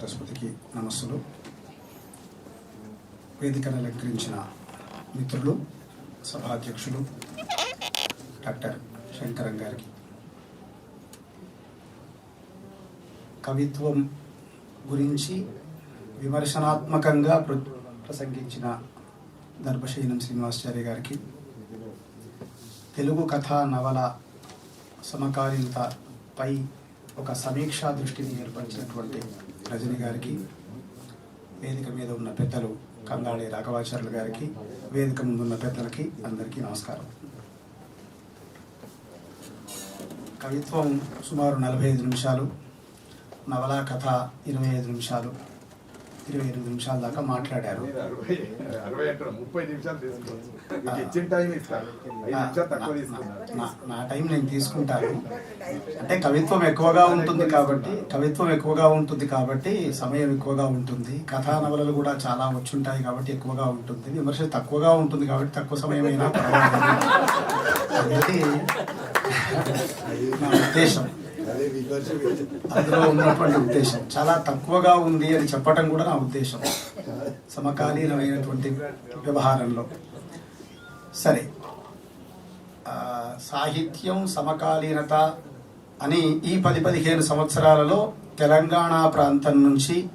సరస్వతికి నమస్సులు. వేదికను అలంకరించిన మిత్రులు సభాధ్యక్షులు డాక్టర్ శంకరం గారికి. కవిత్వం గురించి విమర్శనాత్మకంగా ప్ర- ప్రసంగించిన దర్భశయనం శ్రీనివాసాచార్య గారికి. తెలుగు కథా నవల సమకాలీనతపై ఒక సమీక్షా దృష్టిని ఏర్పరిచినటువంటి రజని గారికి వేదిక మీద ఉన్న పెద్దలు కంగాళి రాఘవాచార్యులు గారికి వేదిక ముందున్న పెద్దలకి అందరికీ నమస్కారం. కవిత్వం సుమారు నలభై ఐదు నిమిషాలు నవలా కథ ఇరవై ఐదు నిమిషాలు. ఇరవై ఎనిమిది నిమిషాల దాకా మాట్లాడారు. ఐదు నా టైం నేను తీసుకుంటాను. అంటే కవిత్వం ఎక్కువగా ఉంటుంది కాబట్టి కవిత్వం ఎక్కువగా ఉంటుంది కాబట్టి సమయం ఎక్కువగా ఉంటుంది. కథా నవలలు కూడా చాలా వచ్చుంటాయి కాబట్టి ఎక్కువగా ఉంటుంది. విమర్శ తక్కువగా ఉంటుంది కాబట్టి తక్కువ సమయమైనా పర్వాలేదు. అనేది నా ఉద్దేశం. అందులో ఉన్నటువంటి ఉద్దేశం. చాలా తక్కువగా ఉంది అని చెప్పటం కూడా నా ఉద్దేశం. సమకాలీనమైనటువంటి వ్యవహారంలో. సరే. సాహిత్యం సమకాలీనత అని ఈ పది పదిహేను సంవత్సరాలలో తెలంగాణ ప్రాంతం నుంచి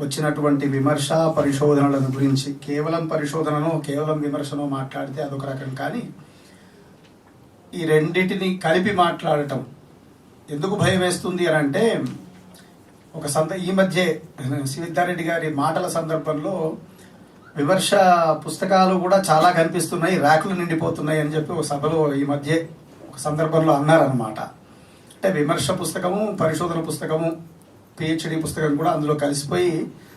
వచ్చినటువంటి విమర్శ పరిశోధనలను గురించి కేవలం పరిశోధనను కేవలం విమర్శను మాట్లాడితే అదొక రకం. కానీ ఈ రెండింటిని కలిపి మాట్లాడటం ఎందుకు భయం వేస్తుంది అని అంటే ఒక సంద ఈ మధ్య సిద్ధారెడ్డి గారి మాటల సందర్భంలో విమర్శ పుస్తకాలు కూడా చాలా కనిపిస్తున్నాయి ర్యాకులు నిండిపోతున్నాయి అని చెప్పి ఒక సభలో ఈ మధ్య ఒక సందర్భంలో అన్నారనమాట అంటే విమర్శ పుస్తకము పరిశోధన పుస్తకము పిహెచ్డి పుస్తకం కూడా అందులో కలిసిపోయి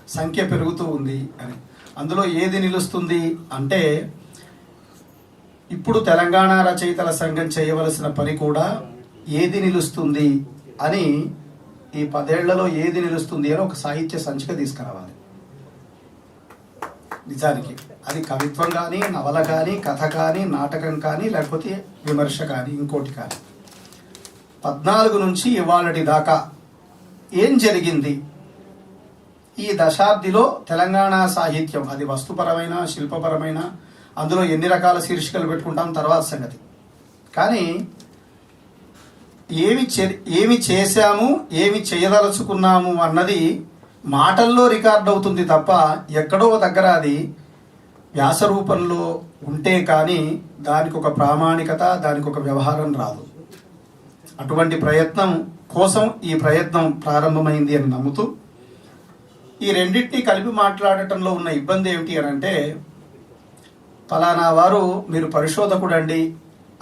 సంఖ్య పెరుగుతూ ఉంది అని. అందులో ఏది నిలుస్తుంది అంటే ఇప్పుడు తెలంగాణ రచయితల సంఘం చేయవలసిన పని కూడా ఏది నిలుస్తుంది అని ఈ పదేళ్ళలో ఏది నిలుస్తుంది అని ఒక సాహిత్య సంచిక తీసుకురావాలి. నిజానికి అది కవిత్వం కానీ నవల కానీ కథ కానీ నాటకం కానీ లేకపోతే విమర్శ కానీ ఇంకోటి కానీ. పద్నాలుగు నుంచి ఇవాళటి దాకా ఏం జరిగింది? ఈ దశాబ్దిలో తెలంగాణ సాహిత్యం అది వస్తుపరమైన శిల్పపరమైన అందులో ఎన్ని రకాల శీర్షికలు పెట్టుకుంటాం తర్వాత సంగతి. కానీ ఏమి చే- ఏమి చేశాము ఏమి చేయదలుచుకున్నాము అన్నది మాటల్లో రికార్డ్ అవుతుంది తప్ప ఎక్కడో దగ్గర అది వ్యాసరూపంలో ఉంటే కానీ దానికి ఒక ప్రామాణికత దానికి ఒక వ్యవహారం రాదు. అటువంటి ప్రయత్నం కోసం ఈ ప్రయత్నం ప్రారంభమైంది అని నమ్ముతూ ఈ రెండింటినీ కలిపి మాట్లాడటంలో ఉన్న ఇబ్బంది ఏమిటి అని అంటే ఫలానా వారు మీరు పరిశోధకుడండి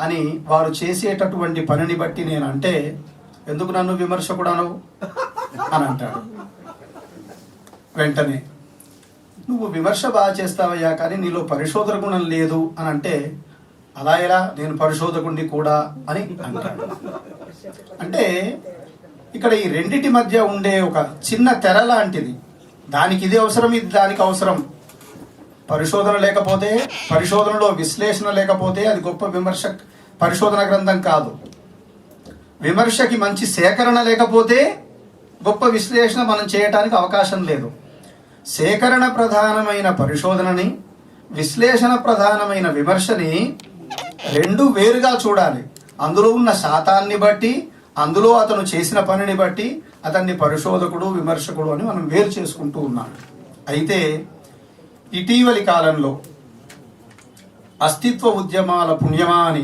అని వారు చేసేటటువంటి పనిని బట్టి నేను అంటే ఎందుకు నన్ను విమర్శకుడను అని అంటాడు. వెంటనే నువ్వు విమర్శ బాగా చేస్తావయ్యా కానీ నీలో పరిశోధన గుణం లేదు అని అంటే అలా ఎలా? నేను పరిశోధకుడిని కూడా అని అంటాడు. అంటే ఇక్కడ ఈ రెండిటి మధ్య ఉండే ఒక చిన్న తెర లాంటిది. దానికి ఇది అవసరం ఇది దానికి అవసరం. పరిశోధన లేకపోతే పరిశోధనలో విశ్లేషణ లేకపోతే అది గొప్ప విమర్శ పరిశోధన గ్రంథం కాదు. విమర్శకి మంచి సేకరణ లేకపోతే గొప్ప విశ్లేషణ మనం చేయటానికి అవకాశం లేదు. సేకరణ ప్రధానమైన పరిశోధనని విశ్లేషణ ప్రధానమైన విమర్శని రెండు వేరుగా చూడాలి. అందులో ఉన్న శాతాన్ని బట్టి అందులో అతను చేసిన పనిని బట్టి అతన్ని పరిశోధకుడు విమర్శకుడు అని మనం వేరు చేసుకుంటూ ఉన్నాం అయితే ఇటీవలి కాలంలో అస్తిత్వ ఉద్యమాల పుణ్యమా అని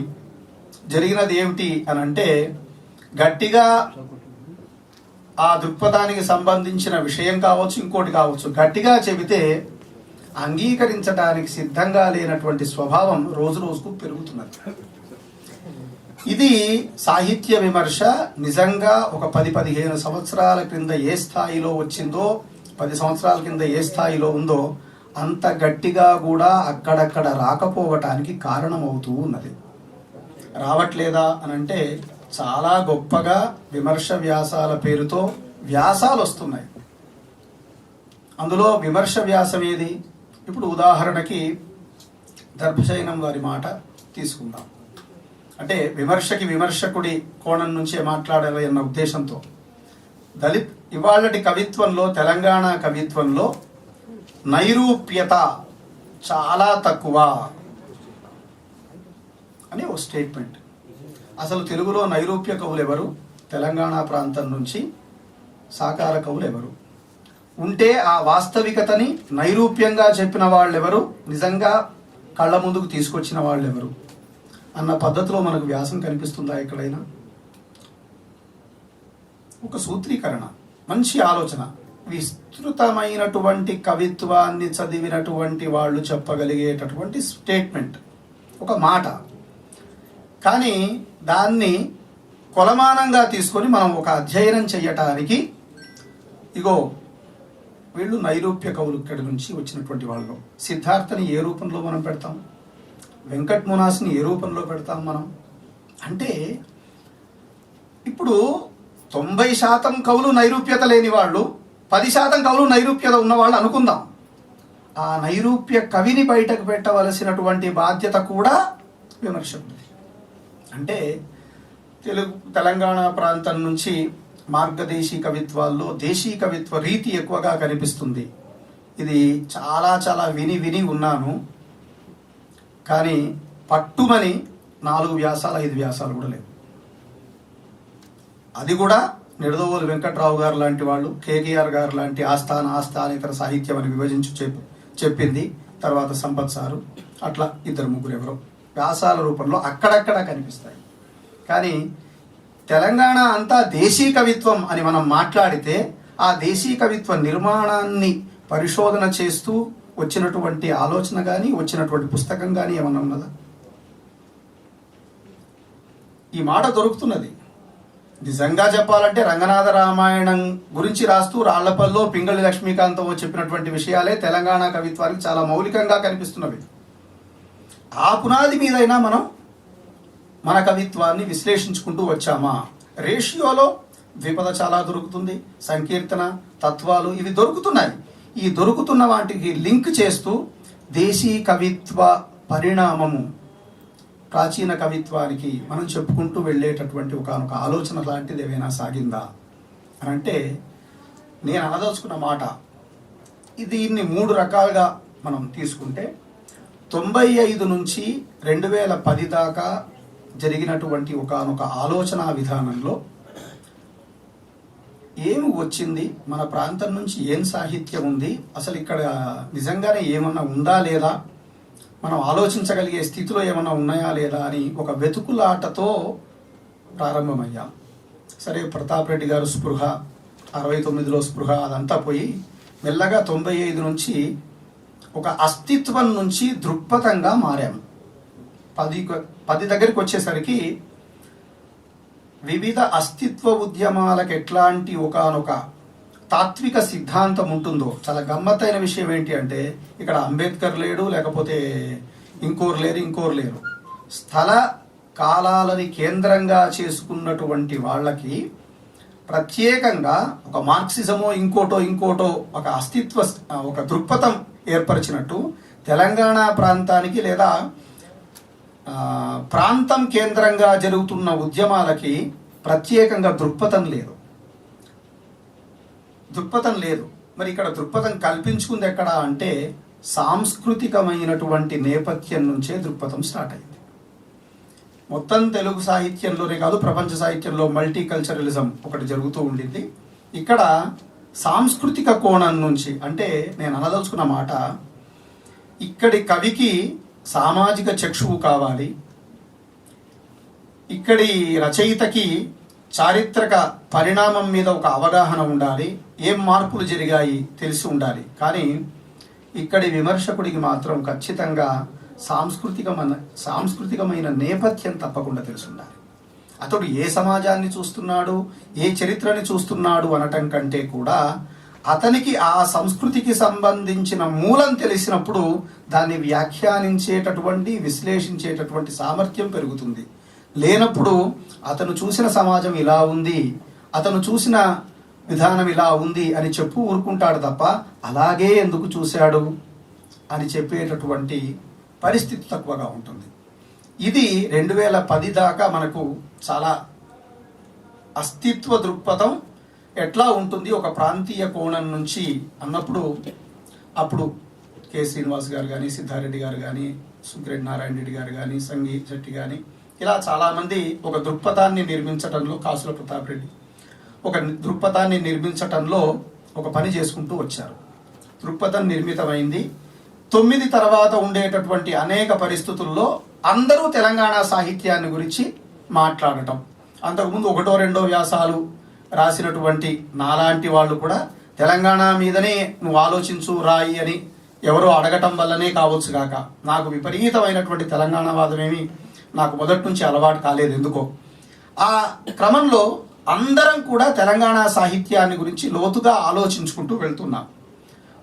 జరిగినది ఏమిటి అని అంటే గట్టిగా ఆ దృక్పథానికి సంబంధించిన విషయం కావచ్చు ఇంకోటి కావచ్చు. గట్టిగా చెబితే అంగీకరించడానికి సిద్ధంగా లేనటువంటి స్వభావం రోజు రోజుకు పెరుగుతున్నది. ఇది సాహిత్య విమర్శ. నిజంగా ఒక పది పదిహేను సంవత్సరాల క్రింద ఏ స్థాయిలో వచ్చిందో పది సంవత్సరాల కింద ఏ స్థాయిలో ఉందో అంత గట్టిగా కూడా అక్కడక్కడ రాకపోవటానికి కారణమవుతూ ఉన్నది. రావట్లేదా అని అంటే చాలా గొప్పగా విమర్శ వ్యాసాల పేరుతో వ్యాసాలు వస్తున్నాయి అందులో విమర్శ వ్యాసం ఏది? ఇప్పుడు ఉదాహరణకి దర్భశయనం వారి మాట తీసుకుందాం. అంటే విమర్శకి విమర్శకుడి కోణం నుంచే మాట్లాడాలి అన్న ఉద్దేశంతో. దళిత్ ఇవాళటి కవిత్వంలో తెలంగాణ కవిత్వంలో నైరూప్యత చాలా తక్కువ అని ఒక స్టేట్మెంట్ అసలు తెలుగులో నైరూప్య కవులు ఎవరు? తెలంగాణ ప్రాంతం నుంచి సాకార కవులు ఎవరు? ఉంటే ఆ వాస్తవికతని నైరూప్యంగా చెప్పిన వాళ్ళు ఎవరు నిజంగా కళ్ళ ముందుకు తీసుకొచ్చిన వాళ్ళు ఎవరు అన్న పద్ధతిలో మనకు వ్యాసం కనిపిస్తుందా ఎక్కడైనా? ఒక సూత్రీకరణ మంచి ఆలోచన. విస్తృతమైనటువంటి కవిత్వాన్ని చదివినటువంటి వాళ్ళు చెప్పగలిగేటటువంటి స్టేట్మెంట్ ఒక మాట. కానీ దాన్ని కొలమానంగా తీసుకొని మనం ఒక అధ్యయనం చేయటానికి ఇగో వీళ్ళు నైరూప్య కవులు ఇక్కడి నుంచి వచ్చినటువంటి వాళ్ళు. సిద్ధార్థని ఏ రూపంలో మనం పెడతాం? వెంకట్ మునాస్ని ఏ రూపంలో పెడతాం మనం? అంటే ఇప్పుడు తొంభై శాతం కవులు నైరూప్యత లేని వాళ్ళు పది శాతం కవులు నైరూప్యత ఉన్నవాళ్ళు అనుకుందాం. ఆ నైరూప్య కవిని బయటకు పెట్టవలసినటువంటి బాధ్యత కూడా విమర్శ అంటే తెలుగు తెలంగాణ ప్రాంతం నుంచి మార్గదేశీ కవిత్వాల్లో దేశీ కవిత్వ రీతి ఎక్కువగా కనిపిస్తుంది. ఇది చాలా చాలా విని విని ఉన్నాను. కానీ పట్టుమని నాలుగు వ్యాసాలు ఐదు వ్యాసాలు కూడా లేవు. అది కూడా నిడదవోలు వెంకట్రావు గారు లాంటి వాళ్ళు కేకేఆర్ గారు లాంటి ఆస్థాన ఆస్థానేతర సాహిత్యం అని విభజించి చెప్పి చెప్పింది తర్వాత సంపత్ సారు. అట్లా ఇద్దరు ముగ్గురు ఎవరో. వ్యాసాల రూపంలో అక్కడక్కడ కనిపిస్తాయి. కానీ తెలంగాణ అంతా దేశీ కవిత్వం అని మనం మాట్లాడితే ఆ దేశీ కవిత్వ నిర్మాణాన్ని పరిశోధన చేస్తూ వచ్చినటువంటి ఆలోచన కానీ వచ్చినటువంటి పుస్తకం కానీ ఏమన్నా ఉన్నదా? ఈ మాట దొరుకుతున్నది. నిజంగా చెప్పాలంటే రంగనాథ రామాయణం గురించి రాస్తూ రాళ్ళపల్లో పింగళి లక్ష్మీకాంతం చెప్పినటువంటి విషయాలే తెలంగాణ కవిత్వానికి చాలా మౌలికంగా కనిపిస్తున్నవి. ఆ పునాది మీదైనా మనం మన కవిత్వాన్ని విశ్లేషించుకుంటూ వచ్చామా? రేషియోలో ద్విపద చాలా దొరుకుతుంది సంకీర్తన తత్వాలు ఇవి దొరుకుతున్నాయి. ఈ దొరుకుతున్న వాటికి లింక్ చేస్తూ దేశీ కవిత్వ పరిణామము ప్రాచీన కవిత్వానికి మనం చెప్పుకుంటూ వెళ్ళేటటువంటి ఒక ఆలోచన లాంటిది ఏమైనా సాగిందా? అని అంటే నేను అనదలుచుకున్న మాట. దీన్ని మూడు రకాలుగా మనం తీసుకుంటే తొంభై ఐదు నుంచి రెండు వేల పది దాకా జరిగినటువంటి ఒకనొక ఆలోచన విధానంలో ఏమి వచ్చింది? మన ప్రాంతం నుంచి ఏం సాహిత్యం ఉంది? అసలు ఇక్కడ నిజంగానే ఏమన్నా ఉందా లేదా? మనం ఆలోచించగలిగే స్థితిలో ఏమైనా ఉన్నాయా లేదా అని ఒక వెతుకులాటతో ప్రారంభమయ్యాం. సరే ప్రతాప్ రెడ్డి గారు స్పృహ అరవై తొమ్మిదిలో స్పృహ అదంతా పోయి మెల్లగా తొంభై ఐదు నుంచి ఒక అస్తిత్వం నుంచి దృక్పథంగా మారాం. పది పది దగ్గరికి వచ్చేసరికి వివిధ అస్తిత్వ ఉద్యమాలకు ఎట్లాంటి ఒకనొక తాత్విక సిద్ధాంతం ఉంటుందో చాలా గమ్మత్తైన విషయం ఏంటి అంటే ఇక్కడ అంబేద్కర్ లేడు లేకపోతే ఇంకోరు లేరు ఇంకోరు లేరు. స్థల కాలాలని కేంద్రంగా చేసుకున్నటువంటి వాళ్ళకి ప్రత్యేకంగా ఒక మార్క్సిజమో ఇంకోటో ఇంకోటో ఒక అస్తిత్వ ఒక దృక్పథం ఏర్పరిచినట్టు తెలంగాణ ప్రాంతానికి లేదా ప్రాంతం కేంద్రంగా జరుగుతున్న ఉద్యమాలకి ప్రత్యేకంగా దృక్పథం లేదు. దృక్పథం లేదు. మరి ఇక్కడ దృక్పథం కల్పించుకుంది ఎక్కడ అంటే సాంస్కృతికమైనటువంటి నేపథ్యం నుంచే దృక్పథం స్టార్ట్ అయింది. మొత్తం తెలుగు సాహిత్యంలోనే కాదు ప్రపంచ సాహిత్యంలో మల్టీ కల్చరలిజం ఒకటి జరుగుతూ ఉండింది. ఇక్కడ సాంస్కృతిక కోణం నుంచి అంటే నేను అనదలుచుకున్న మాట ఇక్కడి కవికి సామాజిక చక్షువు కావాలి. ఇక్కడి రచయితకి చారిత్రక పరిణామం మీద ఒక అవగాహన ఉండాలి. ఏం మార్పులు జరిగాయి తెలిసి ఉండాలి. కానీ ఇక్కడి విమర్శకుడికి మాత్రం ఖచ్చితంగా సాంస్కృతికమైన సాంస్కృతికమైన నేపథ్యం తప్పకుండా తెలిసి ఉండాలి. అతడు ఏ సమాజాన్ని చూస్తున్నాడు ఏ చరిత్రని చూస్తున్నాడు అనటం కంటే కూడా అతనికి ఆ సంస్కృతికి సంబంధించిన మూలం తెలిసినప్పుడు దాన్ని వ్యాఖ్యానించేటటువంటి విశ్లేషించేటటువంటి సామర్థ్యం పెరుగుతుంది. లేనప్పుడు అతను చూసిన సమాజం ఇలా ఉంది అతను చూసిన విధానం ఇలా ఉంది అని చెప్పు ఊరుకుంటాడు తప్ప అలాగే ఎందుకు చూశాడు? అని చెప్పేటటువంటి పరిస్థితి తక్కువగా ఉంటుంది. ఇది రెండు వేల పది దాకా మనకు చాలా అస్తిత్వ దృక్పథం ఎట్లా ఉంటుంది ఒక ప్రాంతీయ కోణం నుంచి అన్నప్పుడు అప్పుడు కె. శ్రీనివాస్ గారు కానీ సిద్ధారెడ్డి గారు కానీ సుగ్రెడ్డి నారాయణ రెడ్డి గారు కానీ సంగీత్ శెట్టి కానీ ఇలా చాలామంది ఒక దృక్పథాన్ని నిర్మించటంలో కాసుల ప్రతాప్ రెడ్డి ఒక దృక్పథాన్ని నిర్మించటంలో ఒక పని చేసుకుంటూ వచ్చారు. దృక్పథం నిర్మితమైంది. తొమ్మిది తర్వాత ఉండేటటువంటి అనేక పరిస్థితుల్లో అందరూ తెలంగాణ సాహిత్యాన్ని గురించి మాట్లాడటం. అంతకుముందు ఒకటో రెండో వ్యాసాలు రాసినటువంటి నాలాంటి వాళ్ళు కూడా తెలంగాణ మీదనే నువ్వు ఆలోచించు రాయి అని ఎవరో అడగటం వల్లనే కావచ్చు కాక నాకు విపరీతమైనటువంటి తెలంగాణ వాదమేమి నాకు మొదటి నుంచి అలవాటు కాలేదు ఎందుకో. ఆ క్రమంలో అందరం కూడా తెలంగాణ సాహిత్యాన్ని గురించి లోతుగా ఆలోచించుకుంటూ వెళ్తున్నాం.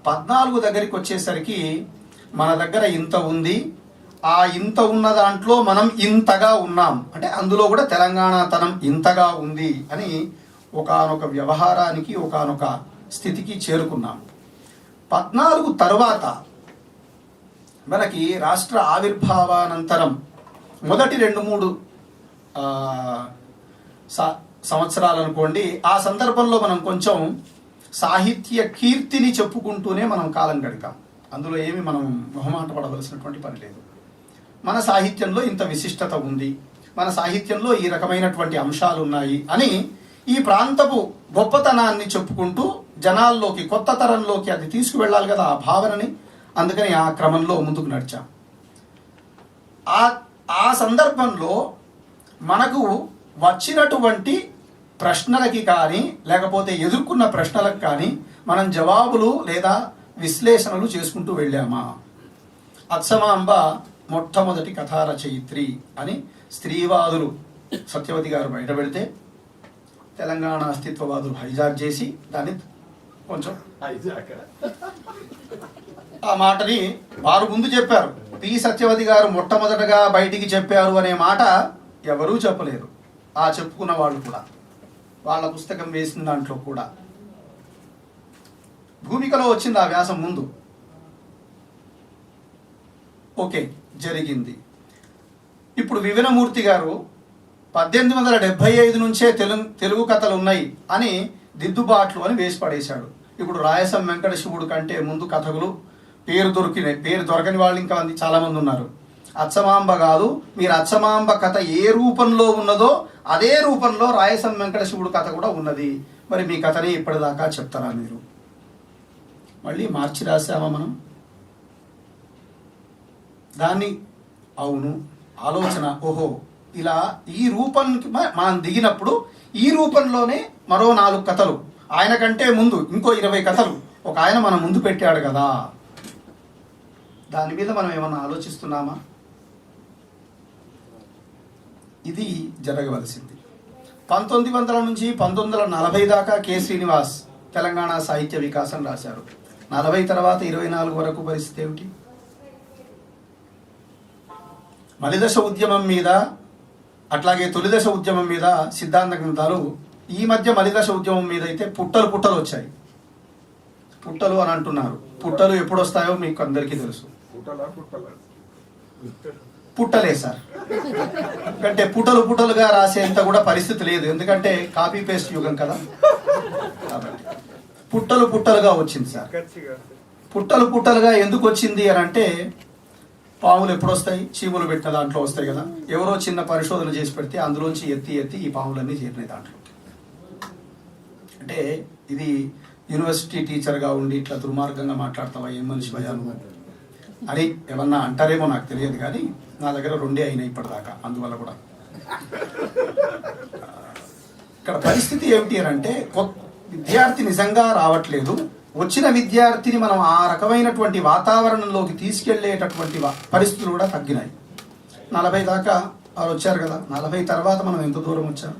పద్నాలుగు దగ్గరికి వచ్చేసరికి మన దగ్గర ఇంత ఉంది ఆ ఇంత ఉన్న దాంట్లో మనం ఇంతగా ఉన్నాం. అంటే అందులో కూడా తెలంగాణ తనం ఇంతగా ఉంది అని ఒకానొక వ్యవహారానికి ఒకానొక స్థితికి చేరుకున్నాం. పద్నాలుగు తర్వాత మనకి రాష్ట్ర ఆవిర్భావానంతరం మొదటి రెండు మూడు స- సంవత్సరాలు అనుకోండి ఆ సందర్భంలో మనం కొంచెం సాహిత్య కీర్తిని చెప్పుకుంటూనే మనం కాలం గడిపాం. అందులో ఏమి మనం మొహమాట పడవలసినటువంటి పని లేదు. మన సాహిత్యంలో ఇంత విశిష్టత ఉంది మన సాహిత్యంలో ఈ రకమైనటువంటి అంశాలు ఉన్నాయి అని ఈ ప్రాంతపు గొప్పతనాన్ని చెప్పుకుంటూ జనాల్లోకి కొత్త తరంలోకి అది తీసుకువెళ్ళాలి కదా ఆ భావనని అందుకని ఆ క్రమంలో ముందుకు నడిచాం. ఆ ఆ సందర్భంలో మనకు వచ్చినటువంటి ప్రశ్నలకి కానీ లేకపోతే ఎదుర్కొన్న ప్రశ్నలకు కానీ మనం జవాబులు లేదా విశ్లేషణలు చేసుకుంటూ వెళ్ళామా? అత్సమాంబ మొట్టమొదటి కథా రచయిత్రి అని స్త్రీవాదులు సత్యవతి గారు బయట పెడితే తెలంగాణ అస్తిత్వవాదులు హైజాక్ చేసి దాన్ని కొంచెం హైజాక్. ఆ మాటని వారు ముందు చెప్పారు. పి. సత్యవతి గారు మొట్టమొదటగా బయటికి చెప్పారు అనే మాట ఎవరూ చెప్పలేరు. ఆ చెప్పుకున్న వాళ్ళు కూడా. వాళ్ళ పుస్తకం వేసిన దాంట్లో కూడా. భూమికలో వచ్చింది ఆ వ్యాసం ముందు. ఓకే జరిగింది. ఇప్పుడు వివినమూర్తి గారు పద్దెనిమిది వందల డెబ్బై ఐదు నుంచే తెలుగు తెలుగు కథలు ఉన్నాయి అని దిద్దుబాట్లు అని వేసి పడేశాడు. ఇప్పుడు రాయసం వెంకట శివుడు కంటే ముందు కథకులు పేరు దొరికినాయి పేరు దొరకని వాళ్ళు ఇంకా మంది చాలామంది ఉన్నారు. అచ్చమాంబ కాదు. మీరు అచ్చమాంబ కథ ఏ రూపంలో ఉన్నదో అదే రూపంలో రాయసం వెంకట శివుడు కథ కూడా ఉన్నది. మరి మీ కథని ఇప్పటిదాకా చెప్తారా మీరు? మళ్ళీ మార్చి రాసామా మనం? దాన్ని అవును. ఆలోచన ఓహో ఇలా ఈ రూపానికి మ- మనం దిగినప్పుడు ఈ రూపంలోనే మరో నాలుగు కథలు. ఆయన కంటే ముందు ఇంకో ఇరవై కథలు ఒక ఆయన మన ముందు పెట్టాడు కదా. దాని మీద మనం ఏమన్నా ఆలోచిస్తున్నామా? ఇది జరగవలసింది. పంతొమ్మిది వందల నుంచి పంతొమ్మిది వందల నలభై దాకా కె. శ్రీనివాస్ తెలంగాణ సాహిత్య వికాసం రాశారు. నలభై తర్వాత ఇరవై నాలుగు వరకు పరిస్థితి ఏమిటి? మలిదశ ఉద్యమం మీద అట్లాగే తొలిదశ ఉద్యమం మీద సిద్ధాంత గ్రంథాలు ఈ మధ్య మలిదశ ఉద్యమం మీద అయితే పుట్టలు పుట్టలు వచ్చాయి. పుట్టలు అని అంటున్నారు. పుట్టలు ఎప్పుడు వస్తాయో మీకు అందరికీ తెలుసు. పుట్టలా పుట్టలా? పుట్టలే సార్. ఎందుకంటే పుటలు పుటలుగా రాసేంత కూడా పరిస్థితి లేదు. ఎందుకంటే కాపీ పేస్ట్ యుగం కదా. పుట్టలు పుట్టలుగా వచ్చింది సార్. పుట్టలు పుట్టలుగా ఎందుకు వచ్చింది అని అంటే పాములు ఎప్పుడు వస్తాయి చీములు పెట్టిన దాంట్లో వస్తాయి కదా. ఎవరో చిన్న పరిశోధన చేసి పెడితే అందులోంచి ఎత్తి ఎత్తి ఈ పాములన్నీ చేరినాయి దాంట్లో. అంటే ఇది యూనివర్సిటీ టీచర్గా ఉండి ఇట్లా దుర్మార్గంగా మాట్లాడతావా? ఏం మనిషి భయాలు అని ఏమన్నా అంటారేమో నాకు తెలియదు కానీ నా దగ్గర రెండే అయినాయి ఇప్పటిదాకా అందువల్ల కూడా. ఇక్కడ పరిస్థితి ఏమిటి అని అంటే కొత్త విద్యార్థి నిజంగా రావట్లేదు. వచ్చిన విద్యార్థిని మనం ఆ రకమైనటువంటి వాతావరణంలోకి తీసుకెళ్ళేటటువంటి పరిస్థితులు కూడా తగ్గినాయి. నలభై దాకా వారు వచ్చారు కదా నలభై తర్వాత మనం ఎంత దూరం వచ్చాం?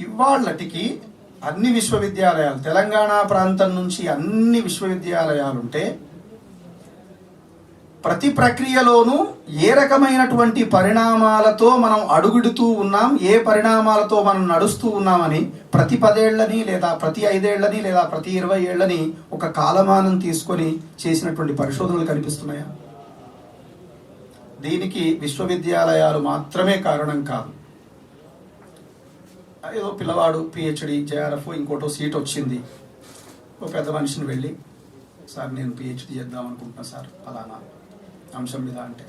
ఇవాళ్ళటికి అన్ని విశ్వవిద్యాలయాలు తెలంగాణ ప్రాంతం నుంచి అన్ని విశ్వవిద్యాలయాలు ఉంటే ప్రతి ప్రక్రియలోనూ ఏ రకమైనటువంటి పరిణామాలతో మనం అడుగుడుతూ ఉన్నాం ఏ పరిణామాలతో మనం నడుస్తూ ఉన్నామని ప్రతి పదేళ్ళని లేదా ప్రతి ఐదేళ్ళని లేదా ప్రతి ఇరవై ఏళ్ళని ఒక కాలమానం తీసుకొని చేసినటువంటి పరిశోధనలు కనిపిస్తున్నాయా? దీనికి విశ్వవిద్యాలయాలు మాత్రమే కారణం కాదు. ఏదో పిల్లవాడు పిహెచ్డి జేఆర్ఎఫ్ ఇంకోటో సీట్ వచ్చింది. ఓ పెద్ద మనిషిని వెళ్ళి సార్ నేను పిహెచ్డి చేద్దాం అనుకుంటున్నా సార్ ఫలానా అంశం మీద అంటే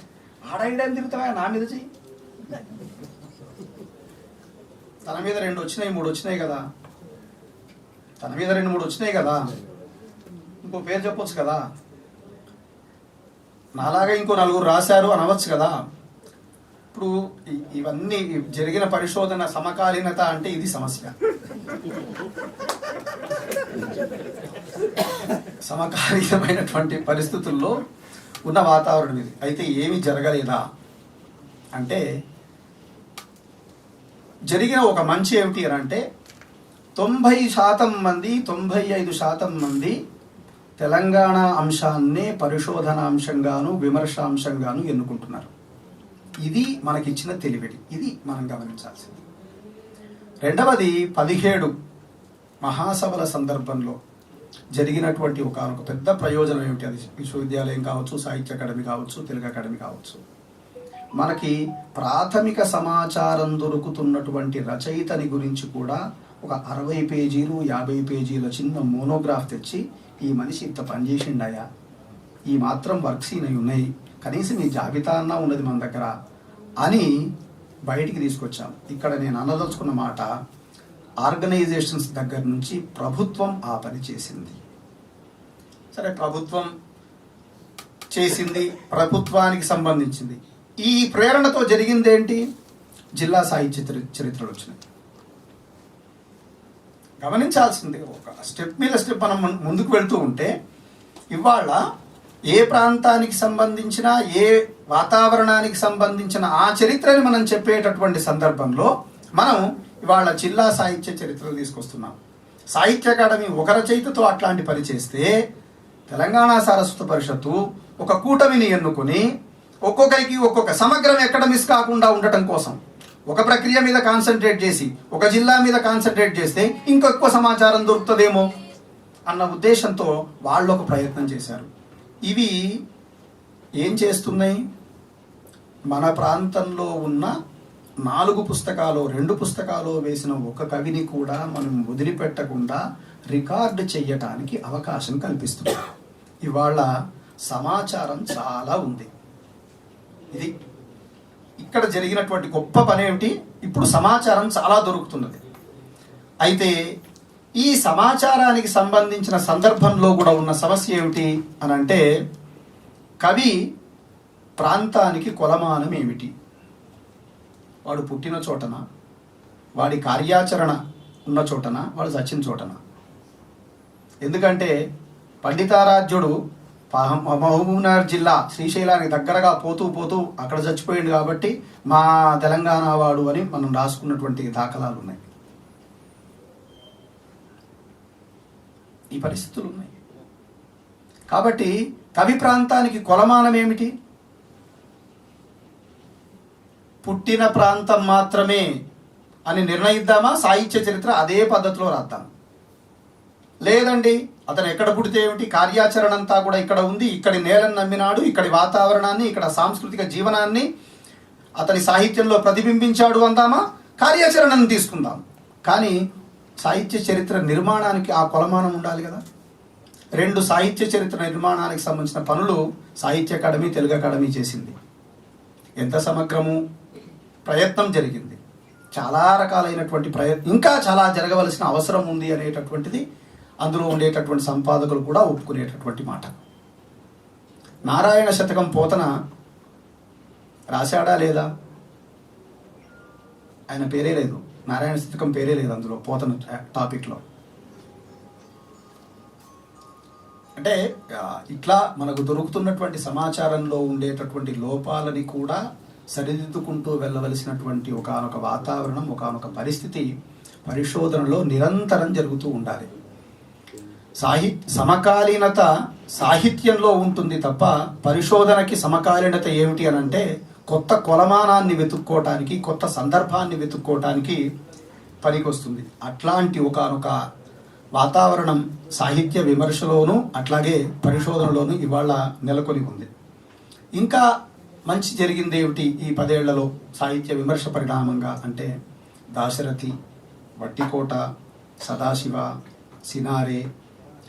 ఆడైండి తిరుగుతావా? నా మీద చెయ్యి. తన మీద రెండు వచ్చినాయి మూడు వచ్చినాయి కదా. తన మీద రెండు మూడు వచ్చినాయి కదా. ఇంకో పేరు చెప్పొచ్చు కదా. నాలాగా ఇంకో నలుగురు రాశారు అనవచ్చు కదా. ఇప్పుడు ఇవన్నీ జరిగిన పరిశోధన సమకాలీనత అంటే ఇది సమస్య. సమకాలీనమైనటువంటి పరిస్థితుల్లో ఉన్న వాతావరణం ఇది. అయితే ఏమి జరగలేదా? అంటే జరిగిన ఒక మంచి ఏమిటి అని అంటే తొంభై శాతం మంది తొంభై ఐదు శాతం మంది తెలంగాణ అంశాన్నే పరిశోధనాంశంగాను విమర్శాంశంగాను ఎన్నుకుంటున్నారు. ఇది మనకిచ్చిన తెలివిడి. ఇది మనం గమనించాల్సింది. రెండవది పదిహేడు మహాసభల సందర్భంలో జరిగినటువంటి ఒక ఒక పెద్ద ప్రయోజనం ఏమిటి? అది విశ్వవిద్యాలయం కావచ్చు సాహిత్య అకాడమీ కావచ్చు తెలుగు అకాడమీ కావచ్చు. మనకి ప్రాథమిక సమాచారం దొరుకుతున్నటువంటి రచయితని గురించి కూడా ఒక అరవై పేజీలు యాభై పేజీల చిన్న మోనోగ్రాఫ్ తెచ్చి ఈ మనిషి ఇంత పనిచేసిండాయా ఈ మాత్రం వర్క్స్ ఈయన ఉన్నాయి. కనీసం ఈ జాబితా అన్నా ఉన్నది మన దగ్గర అని బయటికి తీసుకొచ్చాం. ఇక్కడ నేను అనదలుచుకున్న మాట ఆర్గనైజేషన్స్ దగ్గర నుంచి ప్రభుత్వం ఆ పని చేసింది. సరే ప్రభుత్వం చేసింది ప్రభుత్వానికి సంబంధించింది. ఈ ప్రేరణతో జరిగింది ఏంటి జిల్లా సాహిత్య చరిత్రలు వచ్చినాయి. గమనించాల్సింది ఒక స్టెప్ మీద స్టెప్ మనం ముందుకు వెళ్తూ ఉంటే ఇవాళ ఏ ప్రాంతానికి సంబంధించిన ఏ వాతావరణానికి సంబంధించిన ఆ చరిత్రని మనం చెప్పేటటువంటి సందర్భంలో మనం ఇవాళ జిల్లా సాహిత్య చరిత్రలు తీసుకొస్తున్నాం. సాహిత్య అకాడమీ ఒక రచయితతో అట్లాంటి పని చేస్తే తెలంగాణ సారస్వత పరిషత్తు ఒక కూటమిని ఎన్నుకొని ఒక్కొక్కరికి ఒక్కొక్క సమగ్రం ఎక్కడ మిస్ కాకుండా ఉండటం కోసం ఒక ప్రక్రియ మీద కాన్సన్ట్రేట్ చేసి ఒక జిల్లా మీద కాన్సన్ట్రేట్ చేస్తే ఇంకెక్కువ సమాచారం దొరుకుతుందేమో అన్న ఉద్దేశంతో వాళ్ళు ఒక ప్రయత్నం చేశారు. ఇవి ఏం చేస్తున్నాయి? మన ప్రాంతంలో ఉన్న నాలుగు పుస్తకాలు రెండు పుస్తకాలు వేసిన ఒక కవిని కూడా మనం వదిలిపెట్టకుండా రికార్డు చెయ్యటానికి అవకాశం కల్పిస్తుంది ఇవాళ సమాచారం చాలా ఉంది. ఇది ఇక్కడ జరిగినటువంటి గొప్ప పని ఏమిటి ఇప్పుడు సమాచారం చాలా దొరుకుతున్నది. అయితే ఈ సమాచారానికి సంబంధించిన సందర్భంలో కూడా ఉన్న సమస్య ఏమిటి అని అంటే కవి ప్రాంతానికి కొలమానం ఏమిటి? వాడు పుట్టిన చోటన? వాడి కార్యాచరణ ఉన్న చోటన? వాడు చచ్చిన చోటన? ఎందుకంటే పండితారాధ్యుడు మహబూబ్నగర్ జిల్లా శ్రీశైలానికి దగ్గరగా పోతూ పోతూ అక్కడ చచ్చిపోయింది కాబట్టి మా తెలంగాణ వాడు అని మనం రాసుకున్నటువంటి దాఖలాలు ఉన్నాయి. ఈ పరిస్థితులు ఉన్నాయి. కాబట్టి కవి ప్రాంతానికి కొలమానం ఏమిటి? పుట్టిన ప్రాంతం మాత్రమే అని నిర్ణయిద్దామా? సాహిత్య చరిత్ర అదే పద్ధతిలో రాద్దాం. లేదండి అతను ఎక్కడ పుడితే ఏమిటి? కార్యాచరణ అంతా కూడా ఇక్కడ ఉంది. ఇక్కడి నేలను నమ్మినాడు ఇక్కడి వాతావరణాన్ని ఇక్కడ సాంస్కృతిక జీవనాన్ని అతని సాహిత్యంలో ప్రతిబింబించాడు అందామా? కార్యాచరణను తీసుకుందాం. కానీ సాహిత్య చరిత్ర నిర్మాణానికి ఆ కొలమానం ఉండాలి కదా. రెండు సాహిత్య చరిత్ర నిర్మాణానికి సంబంధించిన పనులు సాహిత్య అకాడమీ తెలుగు అకాడమీ చేసింది. ఎంత సమగ్రము? ప్రయత్నం జరిగింది. చాలా రకాలైనటువంటి ప్రయత్నం ఇంకా చాలా జరగవలసిన అవసరం ఉంది అనేటటువంటిది అందులో ఉండేటటువంటి సంపాదకులు కూడా ఒప్పుకునేటటువంటి మాట. నారాయణ శతకం పోతన రాశాడా లేదా? ఆయన పేరే లేదు. నారాయణ శతకం పేరే లేదు అందులో పోతన టాపిక్లో. అంటే ఇట్లా మనకు దొరుకుతున్నటువంటి సమాచారంలో ఉండేటటువంటి లోపాలని కూడా సరిదిద్దుకుంటూ వెళ్ళవలసినటువంటి ఒకనొక వాతావరణం ఒకనొక పరిస్థితి పరిశోధనలో నిరంతరం జరుగుతూ ఉండాలి. సాహి సమకాలీనత సాహిత్యంలో ఉంటుంది తప్ప పరిశోధనకి సమకాలీనత ఏమిటి అని అంటే కొత్త కొలమానాన్ని వెతుక్కోవటానికి కొత్త సందర్భాన్ని వెతుక్కోవటానికి పనికొస్తుంది. అట్లాంటి ఒకనొక వాతావరణం సాహిత్య విమర్శలోనూ అట్లాగే పరిశోధనలోనూ ఇవాళ నెలకొని ఉంది. ఇంకా మంచి జరిగింది ఏమిటి ఈ పదేళ్ళలో? సాహిత్య విమర్శ పరిణామంగా అంటే దాశరథి వట్టికోట సదాశివ సినారే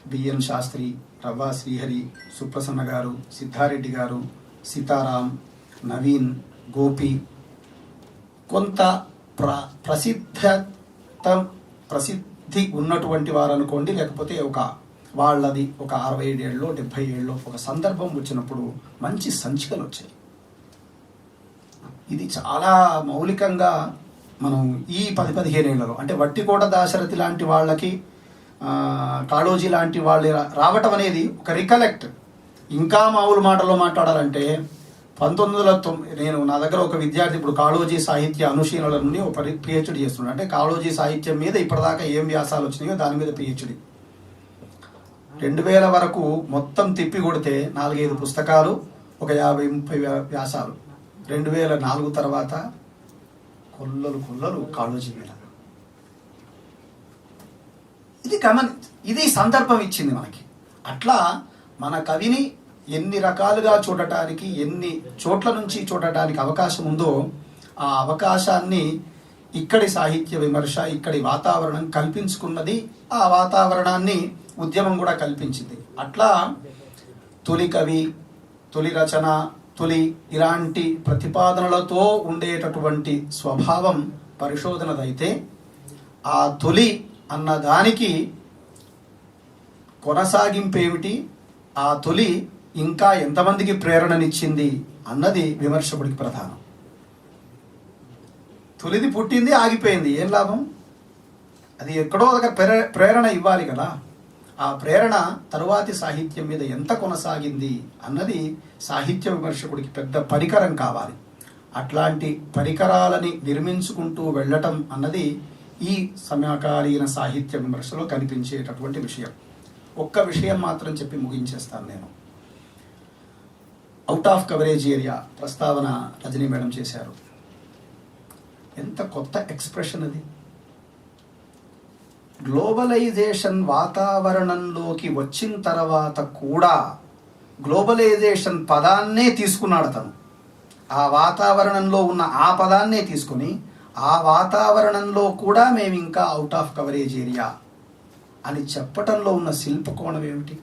బిఎన్ శాస్త్రి రవ్వ శ్రీహరి సుప్రసన్న గారు సిద్ధారెడ్డి గారు సీతారాం నవీన్ గోపి. కొంత ప్ర ప్రసిద్ధత ప్రసిద్ధి ఉన్నటువంటి వారు అనుకోండి లేకపోతే ఒక వాళ్ళది ఒక అరవై ఏడేళ్ళలో డెబ్భై ఏళ్ళలో ఒక సందర్భం వచ్చినప్పుడు మంచి సంచికలు వచ్చాయి ఇది చాలా మౌలికంగా మనం ఈ పది పదిహేను ఏళ్ళలో అంటే వట్టికోట దాశరథి లాంటి వాళ్ళకి కాళోజీ లాంటి వాళ్ళు రా- రావటం అనేది ఒక రికలెక్ట్. ఇంకా మామూలు మాటల్లో మాట్లాడాలంటే పంతొమ్మిది వందల తొమ్మిది నేను నా దగ్గర ఒక విద్యార్థి ఇప్పుడు కాళోజీ సాహిత్య అనుశీలనల నుండి ఒక పిహెచ్డి చేస్తున్నాడు. అంటే కాళోజీ సాహిత్యం మీద ఇప్పటిదాకా ఏం వ్యాసాలు వచ్చినాయో దాని మీద పిహెచ్డి రెండు వేల వరకు మొత్తం తిప్పి కొడితే నాలుగైదు పుస్తకాలు ఒక యాభై ముప్పై వ్యా- వ్యాసాలు. రెండు వేల నాలుగు తర్వాత కొల్లలు కొల్లలు కాళోజీ మీద ఇది గమని ఇది సందర్భం ఇచ్చింది మనకి. అట్లా మన కవిని ఎన్ని రకాలుగా చూడటానికి ఎన్ని చోట్ల నుంచి చూడటానికి అవకాశం ఉందో ఆ అవకాశాన్ని ఇక్కడి సాహిత్య విమర్శ ఇక్కడి వాతావరణం కల్పించుకున్నది ఆ వాతావరణాన్ని ఉద్యమం కూడా కల్పించింది. అట్లా తొలి కవి తొలి రచన తొలి ఇలాంటి ప్రతిపాదనలతో ఉండేటటువంటి స్వభావం పరిశోధనదైతే ఆ తొలి అన్నదానికి కొనసాగింపేమిటి? ఆ తొలి ఇంకా ఎంతమందికి ప్రేరణనిచ్చింది అన్నది విమర్శకుడికి ప్రధానం. తొలిది పుట్టింది ఆగిపోయింది. ఏం లాభం? అది ఎక్కడో ఒక ప్రేర ప్రేరణ ఇవ్వాలి కదా. ఆ ప్రేరణ తరువాతి సాహిత్యం మీద ఎంత కొనసాగింది అన్నది సాహిత్య విమర్శకుడికి పెద్ద పరికరం కావాలి. అట్లాంటి పరికరాలని నిర్మించుకుంటూ వెళ్ళటం అన్నది ఈ సమకాలీన సాహిత్య విమర్శలో కనిపించేటటువంటి విషయం. ఒక్క విషయం మాత్రం చెప్పి ముగించేస్తాను నేను. అవుట్ ఆఫ్ కవరేజ్ ఏరియా ప్రస్తావన రజనీ మేడం చేశారు. ఎంత కొత్త ఎక్స్ప్రెషన్ అది. గ్లోబలైజేషన్ వాతావరణంలోకి వచ్చిన తర్వాత కూడా గ్లోబలైజేషన్ పదాన్నే తీసుకున్నాడు తను ఆ వాతావరణంలో ఉన్న ఆ పదాన్నే తీసుకుని ఆ వాతావరణంలో కూడా మేము ఇంకా అవుట్ ఆఫ్ కవరేజ్ ఏరియా అని చెప్పటంలో ఉన్న శిల్పకోణం ఏమిటి?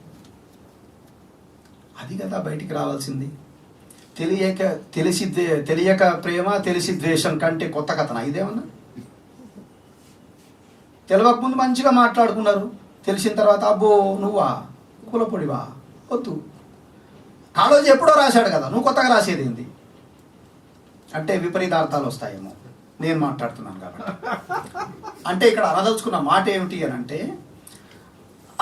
అది కదా బయటికి రావాల్సింది. తెలియక తెలిసి తెలియక ప్రేమ తెలిసి ద్వేషం కంటే కొత్త కథన ఇదేమన్నా? తెలవక ముందు మంచిగా మాట్లాడుకున్నారు. తెలిసిన తర్వాత అబ్బో నువ్వా? కులపొడివా? వద్దు. కాళోజీ ఎప్పుడో రాశాడు కదా నువ్వు కొత్తగా రాసేది ఏంది? అంటే విపరీతార్థాలు వస్తాయేమో. నేను మాట్లాడుతున్నాను కాబట్టి. అంటే ఇక్కడ అనదలుచుకున్న మాట ఏమిటి అని అంటే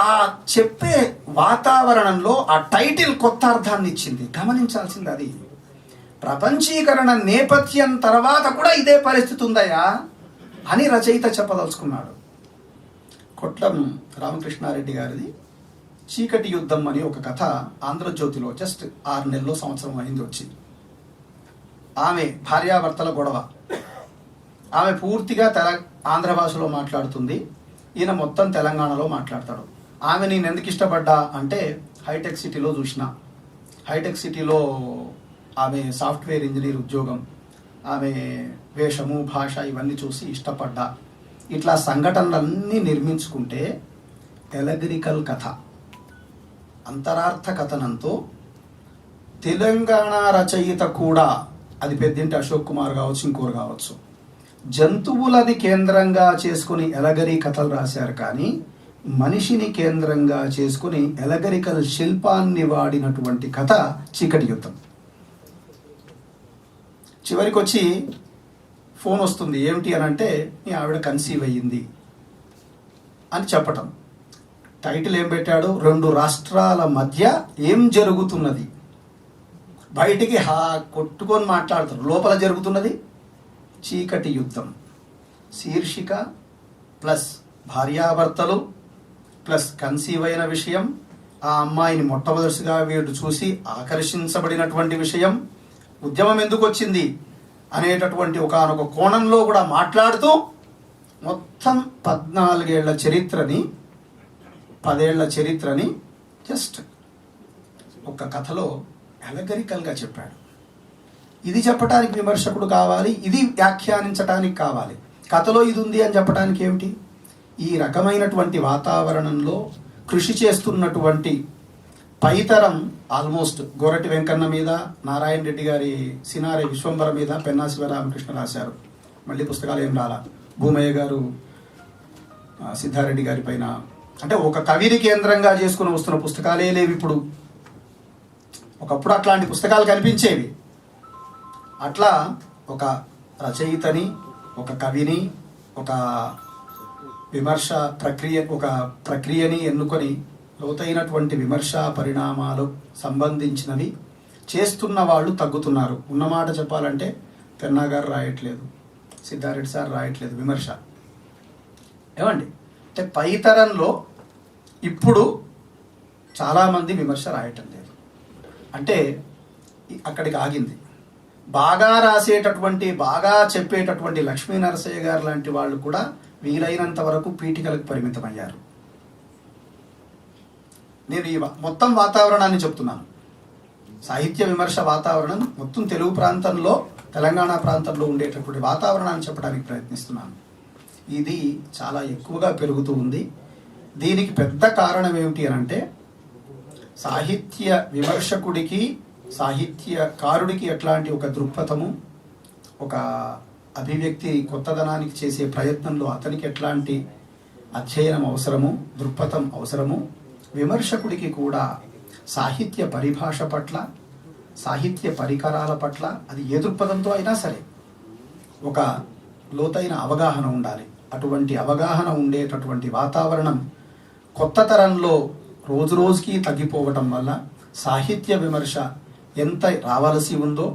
ఆ చెప్పే వాతావరణంలో ఆ టైటిల్ కొత్త అర్థాన్ని ఇచ్చింది. గమనించాల్సింది అది. ప్రపంచీకరణ నేపథ్యం తర్వాత కూడా ఇదే పరిస్థితి ఉందయా అని రచయిత చెప్పదలుచుకున్నాడు. కొట్లం రామకృష్ణారెడ్డి గారిది. చీకటి యుద్ధం అనే ఒక కథ ఆంధ్రజ్యోతిలో జస్ట్ ఆరు నెలలో సంవత్సరం అయింది వచ్చింది. ఆమె భార్యాభర్తల గొడవ. ఆమె పూర్తిగా తెల ఆంధ్ర భాషలో మాట్లాడుతుంది. ఈయన మొత్తం తెలంగాణలో మాట్లాడతాడు. ఆమె నేను ఎందుకు ఇష్టపడ్డా అంటే హైటెక్ సిటీలో చూసిన. హైటెక్ సిటీలో ఆమె సాఫ్ట్వేర్ ఇంజనీర్ ఉద్యోగం ఆమె వేషము భాష ఇవన్నీ చూసి ఇష్టపడ్డా. ఇట్లా సంఘటనలన్నీ నిర్మించుకుంటే ఎలగ్రికల్ కథ అంతరార్థ కథనంతో తెలంగాణ రచయిత కూడా అది పెద్దింటి అశోక్ కుమార్ కావచ్చు ఇంకోరు కావచ్చు జంతువులని కేంద్రంగా చేసుకుని ఎలగరి కథలు రాశారు కానీ మనిషిని కేంద్రంగా చేసుకుని ఎలగరికల్ శిల్పాన్ని వాడినటువంటి కథ చీకటి యుద్ధం. చివరికి వచ్చి ఫోన్ వస్తుంది ఏమిటి అని అంటే మీ ఆవిడ కన్సీవ్ అయ్యింది అని చెప్పటం. టైటిల్ ఏం పెట్టాడు? రెండు రాష్ట్రాల మధ్య ఏం జరుగుతున్నది? బయటికి హా కొట్టుకొని మాట్లాడుతారు లోపల జరుగుతున్నది? చీకటి యుద్ధం. శీర్షిక ప్లస్ భార్యాభర్తలు ప్లస్ కన్సీవ్ అయిన విషయం. ఆ అమ్మాయిని మొట్టమొదటిగా వీడు చూసి ఆకర్షించబడినటువంటి విషయం. ఉద్యమం ఎందుకు వచ్చింది? అనేటటువంటి ఒకనొక కోణంలో కూడా మాట్లాడుతూ మొత్తం పద్నాలుగేళ్ళ చరిత్రని పదేళ్ళ చరిత్రని జస్ట్ ఒక కథలో అలగరికల్గా చెప్పాడు. ఇది చెప్పడానికి విమర్శకుడు కావాలి ఇది వ్యాఖ్యానించడానికి కావాలి. కథలో ఇది ఉంది అని చెప్పడానికి ఏమిటి? ఈ రకమైనటువంటి వాతావరణంలో కృషి చేస్తున్నటువంటి పైతరం ఆల్మోస్ట్ గోరటి వెంకన్న మీద నారాయణ రెడ్డి గారి సినారి విశ్వంబర మీద పెన్నా శివరామకృష్ణ రాశారు. మళ్ళీ పుస్తకాలు ఏం రాలా? భూమయ్య గారు సిద్ధారెడ్డి గారి పైన. అంటే ఒక కవిని కేంద్రంగా చేసుకుని వస్తున్న పుస్తకాలే లేవు ఇప్పుడు. ఒకప్పుడు అట్లాంటి పుస్తకాలు కనిపించేవి. అట్లా ఒక రచయితని ఒక కవిని ఒక విమర్శ ప్రక్రియ ఒక ప్రక్రియని ఎన్నుకొని లోతైనటువంటి విమర్శ పరిణామాలు సంబంధించినవి చేస్తున్న వాళ్ళు తగ్గుతున్నారు. ఉన్నమాట చెప్పాలంటే పెన్నా గారు రాయట్లేదు సిద్ధారెడ్డి సార్ రాయట్లేదు విమర్శ. ఏమండి? అంటే పైతరంలో ఇప్పుడు చాలామంది విమర్శ రాయటం లేదు. అంటే అక్కడికి ఆగింది. బాగా రాసేటటువంటి బాగా చెప్పేటటువంటి లక్ష్మీ నరసయ్య గారు లాంటి వాళ్ళు కూడా వీలైనంత వరకు పీఠికలకు పరిమితమయ్యారు. నేను ఈ మొత్తం వాతావరణాన్ని చెప్తున్నాను. సాహిత్య విమర్శ వాతావరణం మొత్తం తెలుగు ప్రాంతంలో తెలంగాణ ప్రాంతంలో ఉండేటటువంటి వాతావరణాన్ని చెప్పడానికి ప్రయత్నిస్తున్నాను. ఇది చాలా ఎక్కువగా పెరుగుతూ ఉంది. దీనికి పెద్ద కారణం ఏమిటి అని అంటే సాహిత్య విమర్శకుడికి సాహిత్యకారుడికి ఎట్లాంటి ఒక దృక్పథము ఒక అభివ్యక్తి కొత్తదనానికి చేసే ప్రయత్నంలో అతనికి ఎట్లాంటి అధ్యయనం అవసరము దృక్పథం అవసరము విమర్శకుడికి కూడా సాహిత్య పరిభాష పట్ల సాహిత్య పరికరాల పట్ల అది ఏ దృక్పథంతో అయినా సరే ఒక లోతైన అవగాహన ఉండాలి. అటువంటి అవగాహన ఉండేటటువంటి వాతావరణం కొత్త తరంలో రోజు రోజుకి తగ్గిపోవటం వల్ల సాహిత్య విమర్శ ఎంత రావాల్సి ఉందో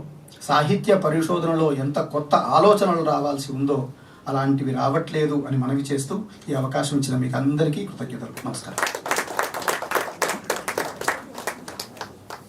సాహిత్య పరిశోధనలో ఎంత కొత్త ఆలోచనలు రావాల్సి ఉందో అలాంటివి రావట్లేదు అని మనవి చేస్తూ ఈ అవకాశం ఇచ్చిన మీకు అందరికీ కృతజ్ఞతలు. నమస్కారం.